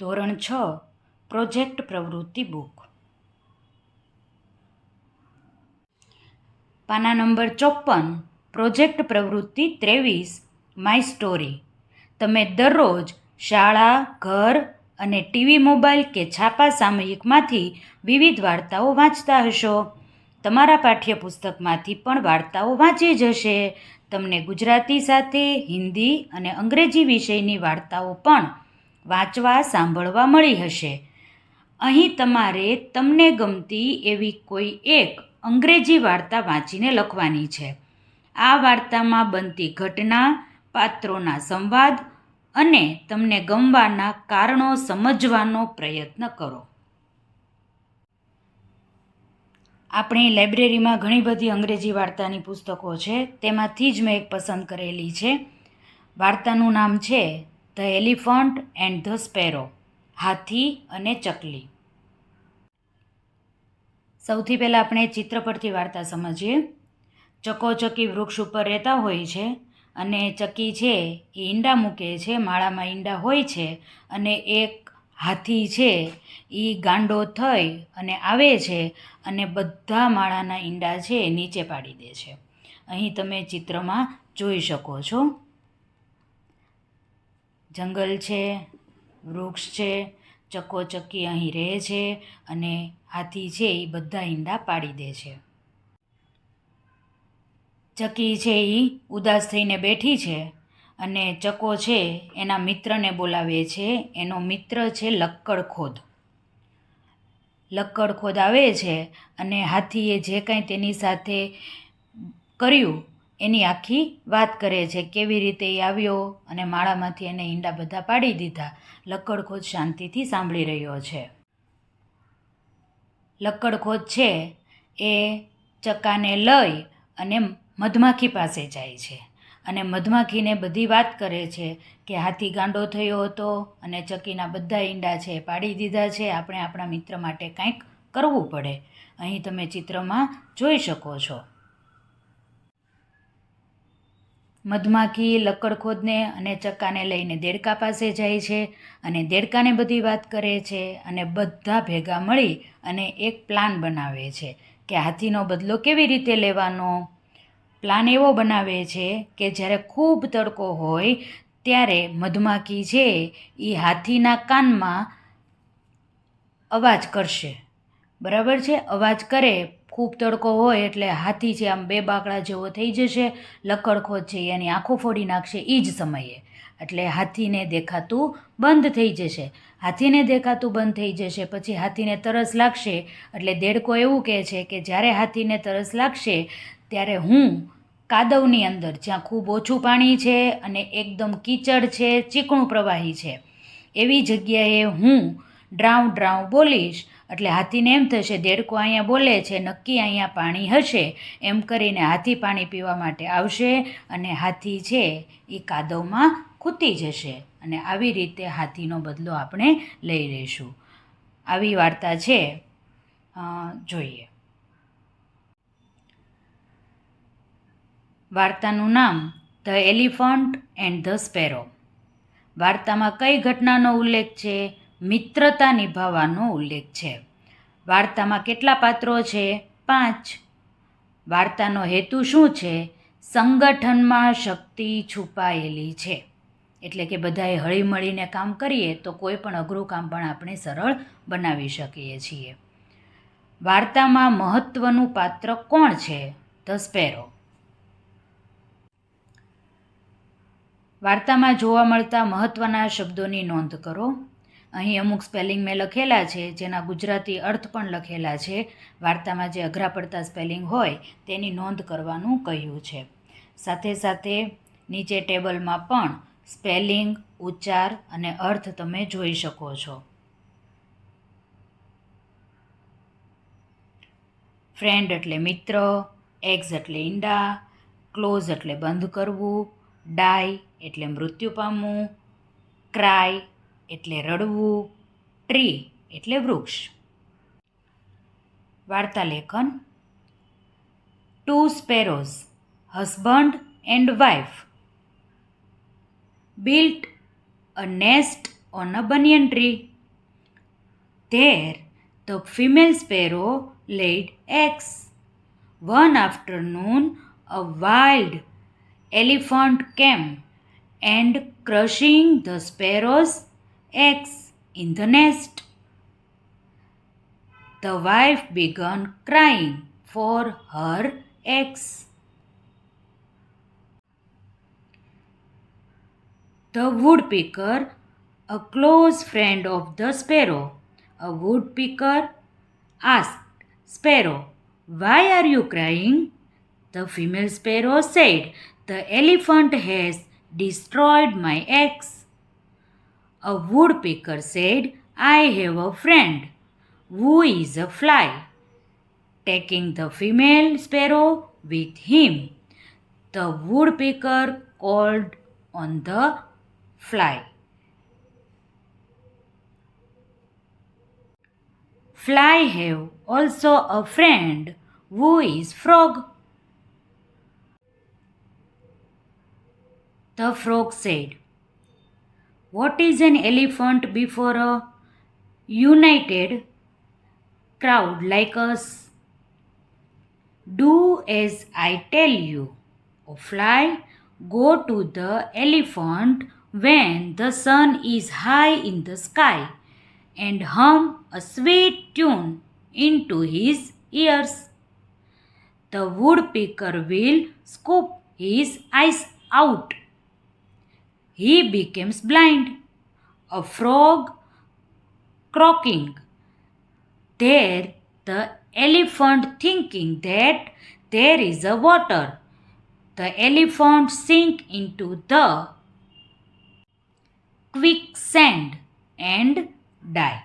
ધોરણ છ, પ્રોજેક્ટ પ્રવૃત્તિ બુક. પાના નંબર ચોપન પ્રોજેક્ટ પ્રવૃત્તિ ત્રેવીસ, માય સ્ટોરી. તમે દરરોજ શાળા, ઘર અને ટીવી મોબાઈલ કે છાપા સામયિકમાંથી વિવિધ વાર્તાઓ વાંચતા હશો. તમારા પાઠ્યપુસ્તકમાંથી પણ વાર્તાઓ વાંચી જશે તમને ગુજરાતી સાથે હિન્દી અને અંગ્રેજી વિષયની વાર્તાઓ પણ વાંચવા, સાંભળવા મળી હશે. અહીં તમારે તમને ગમતી એવી કોઈ એક અંગ્રેજી વાર્તા વાંચીને લખવાની છે. આ વાર્તામાં બનતી ઘટના, પાત્રોના સંવાદ અને તમને ગમવાના કારણો સમજવાનો પ્રયત્ન કરો. આપણી લાઇબ્રેરીમાં ઘણી બધી અંગ્રેજી વાર્તાની પુસ્તકો છે, તેમાંથી જ મેં એક પસંદ કરેલી છે. વાર્તાનું નામ છે the elephant and the sparrow, હાથી અને ચકલી. સૌથી પહેલાં આપણે ચિત્ર પરથી વાર્તા સમજીએ. ચકોચકી વૃક્ષ ઉપર રહેતા હોય છે અને ચકી છે એ ઈંડા મૂકે છે, માળામાં ઈંડા હોય છે અને એક હાથી છે એ ગાંડો થઈ અને આવે છે અને બધા માળાના ઈંડા છે નીચે પાડી દે છે. અહીં તમે ચિત્રમાં જોઈ શકો છો. જંગલ છે, વૃક્ષ છે ચકોચકી અહીં રહે છે અને હાથી છે એ બધા ઈંડા પાડી દે છે. ચકી છે એ ઉદાસ થઈને બેઠી છે અને ચકો છે એના મિત્રને બોલાવે છે, એનો મિત્ર છે લક્કડખોદ લક્કડખોદ આવે છે અને હાથીએ જે કાંઈ તેની સાથે કર્યું એની આખી વાત કરે છે, કેવી રીતે એ આવ્યો? અને માળામાંથી એને ઈંડા બધા પાડી દીધા. લક્કડખોદ શાંતિથી સાંભળી રહ્યો છે. લક્કડખોદ છે એ ચકાને લઈ અને મધમાખી પાસે જાય છે. અને મધમાખીને બધી વાત કરે છે કે હાથી ગાંડો થયો હતો અને ચકીના બધા ઈંડા છે પાડી દીધા છે. આપણે આપણા મિત્ર માટે કંઈક કરવું પડે. અહીં તમે ચિત્રમાં જોઈ શકો છો. મધમાખી લક્કડખોદને અને ચક્કાને લઈને દેડકા પાસે જાય છે અને દેડકાને બધી વાત કરે છે અને બધા ભેગા મળી અને એક પ્લાન બનાવે છે કે હાથીનો બદલો કેવી રીતે લેવાનો? પ્લાન એવો બનાવે છે કે જ્યારે ખૂબ તડકો હોય ત્યારે મધમાખી છે એ હાથીના કાનમાં અવાજ કરશે. બરાબર છે? અવાજ કરે ખૂબ તડકો હોય એટલે હાથી છે આમ બે બાકડા જેવો થઈ જશે, લકડખોદ છે એની આંખો ફોડી નાખશે એ જ સમયે. એટલે હાથીને દેખાતું બંધ થઈ જશે. હાથીને દેખાતું બંધ થઈ જશે, પછી હાથીને તરસ લાગશે. એટલે દેડકો એવું કહે છે કે જ્યારે હાથીને તરસ લાગશે, ત્યારે હું કાદવની અંદર, જ્યાં ખૂબ ઓછું પાણી છે અને એકદમ કીચડ છે, ચીકણું પ્રવાહી છે, એવી જગ્યાએ હું ડ્રાઉં ડ્રાઉં બોલીશ એટલે હાથીને એમ થશે, દેડકો અહીંયા બોલે છે, નક્કી અહીંયા પાણી હશે. એમ કરીને હાથી પાણી પીવા માટે આવશે અને હાથી છે એ કાદવમાં ખૂતી જશે અને આવી રીતે હાથીનો બદલો આપણે લઈ લઈશું. આવી વાર્તા છે જોઈએ. વાર્તાનું નામ, the elephant and the sparrow. વાર્તામાં કઈ ઘટનાનો ઉલ્લેખ છે? મિત્રતા નિભાવવાનો ઉલ્લેખ છે. વાર્તામાં કેટલા પાત્રો છે? પાંચ. વાર્તાનો હેતુ શું છે? સંગઠનમાં શક્તિ છુપાયેલી છે. એટલે કે બધાએ હળીમળીને કામ કરીએ તો કોઈ પણ અઘરું કામ પણ આપણે સરળ બનાવી શકીએ છીએ. વાર્તામાં મહત્ત્વનું પાત્ર કોણ છે? ધ સ્પેરો વાર્તામાં જોવા મળતા મહત્ત્વના શબ્દોની નોંધ કરો. અહીં અમુક સ્પેલિંગ મેં લખેલા છે, જેના ગુજરાતી અર્થ પણ લખેલા છે. વાર્તામાં જે અઘરા પડતા સ્પેલિંગ હોય, તેની નોંધ કરવાનું કહ્યું છે. સાથે સાથે નીચે ટેબલમાં પણ સ્પેલિંગ, ઉચ્ચાર અને અર્થ તમે જોઈ શકો છો. ફ્રેન્ડ એટલે મિત્ર એગ્સ એટલે ઈંડા, ક્લોઝ એટલે બંધ કરવું, ડાય એટલે મૃત્યુ પામવું, ક્રાય એટલે રડવું ટ્રી એટલે વૃક્ષ વાર્તા લેખન two sparrows husband and wife built a nest on a banyan tree There, the female sparrow laid eggs. One afternoon, a wild elephant came and crushing the sparrow's eggs in the nest. The wife began crying for her eggs. The woodpecker, a close friend of the sparrow, a woodpecker asked Sparrow, Why are you crying? The female sparrow said, The elephant has destroyed my eggs. A woodpecker said, I have a friend who is a fly. Taking the female sparrow with him, the woodpecker called on the fly. Fly have also a friend who is frog. The frog said, What is an elephant before a united crowd like us? Do as I tell you. O fly, go to the elephant when the sun is high in the sky and hum a sweet tune into his ears. The woodpecker will scoop his eyes out. He becomes blind. A frog croaking. There, the elephant thinking that there is a water. The elephant sink into the quicksand and die.